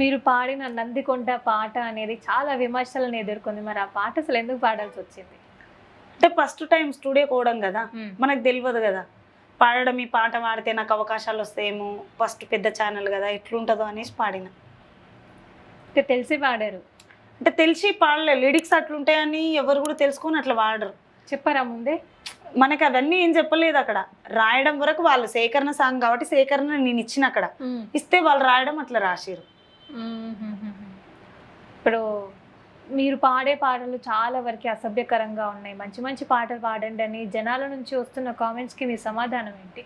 మీరు పాడిన నందికొండ పాట అనేది చాలా విమర్శలను ఎదుర్కొంది. మరి ఆ పాట అసలు ఎందుకు పాడాల్సి వచ్చింది? అంటే ఫస్ట్ టైం స్టూడియో పోవడం కదా మనకు తెలియదు కదా. పాడడం ఈ పాట పాడితే నాకు అవకాశాలు వస్తాయేమో ఫస్ట్ పెద్ద ఛానల్ కదా ఎట్లుంటుందో అనేసి పాడిన. అంటే తెలిసి పాడారు? అంటే తెలిసి పాడలే లిరిక్స్ అట్లుంటాయని ఎవరు కూడా తెలుసుకొని అట్లా పాడరు. చెప్పారా ముందే? మనకి అవన్నీ ఏం చెప్పలేదు అక్కడ. రాయడం వరకు వాళ్ళు సేకరణ సాంగ్ కాబట్టి సేకరణ నేను ఇచ్చిన అక్కడ. ఇస్తే వాళ్ళు రాయడం అట్లా రాసిరు ఇప్పుడు మీరు పాడే పాటలు చాలా వరకు అసభ్యకరంగా ఉన్నాయి. మంచి మంచి పాటలు పాడండి అని జనాల నుంచి వస్తున్న కామెంట్స్కి మీ సమాధానం ఏంటి?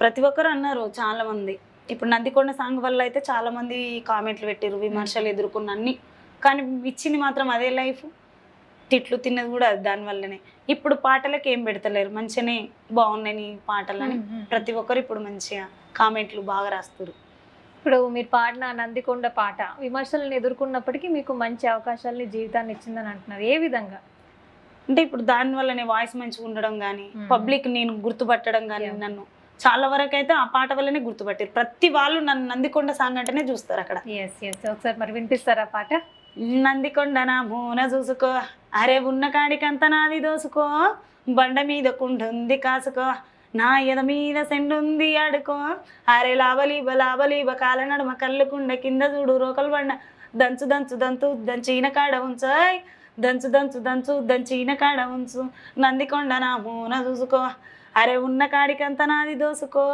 ప్రతి ఒక్కరు అన్నారు చాలా మంది. ఇప్పుడు నందికొండ సాంగ్ వల్ల అయితే చాలా మంది కామెంట్లు పెట్టారు విమర్శలు ఎదుర్కొన్న అన్ని కానీ ఇచ్చింది మాత్రం అదే లైఫ్. తిట్లు తిన్నది కూడా దానివల్లనే ఇప్పుడు పాటలకు ఏం పెడతలేరు? మంచిగానే బాగున్నాయి నీ పాటలని. ప్రతి ఒక్కరు ఇప్పుడు మంచిగా కామెంట్లు బాగా రాస్తారు ఇప్పుడు మీరు పాడిన నందికొండ పాట విమర్శలను ఎదుర్కొన్నప్పటికీ మీకు మంచి అవకాశాలని జీవితాన్ని ఇచ్చిందని అంటున్నారు. ఏ విధంగా? అంటే ఇప్పుడు దాని వల్లనే వాయిస్ మంచిగా ఉండడం కానీ. పబ్లిక్ నేను గుర్తుపట్టడం కానీ. నన్ను చాలా వరకు అయితే ఆ పాట వల్లనే గుర్తుపట్టారు. ప్రతి వాళ్ళు నన్ను నందికొండ సాంగ్ అంటేనే చూస్తారు అక్కడ. ఒకసారి మరి వినిపిస్తారా పాట? నందికొండ నా మూన చూసుకో అరే ఉన్న కాడికంత నాది దోసుకో బండ మీద కుండుంది కాసుకో నా ఎద మీద సెండుంది ఆడుకో అరే లాబలీబ లాబలీబ కాల నడుమ కళ్ళకుండ కింద చూడు రోకలు బండ దంచు దంచు దంతు దంచిన కాడ ఉంచాయ్ దంచు దంచు దంచు దంచిన కాడ ఉంచు. నందికొండ నా మూన చూసుకో. అరే ఉన్న కాడికంత నాది దోసుకో.